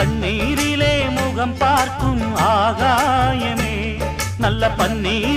கண்ணீரிலே முகம் பார்க்கும் ஆகாயமே. நல்ல பன்னீர்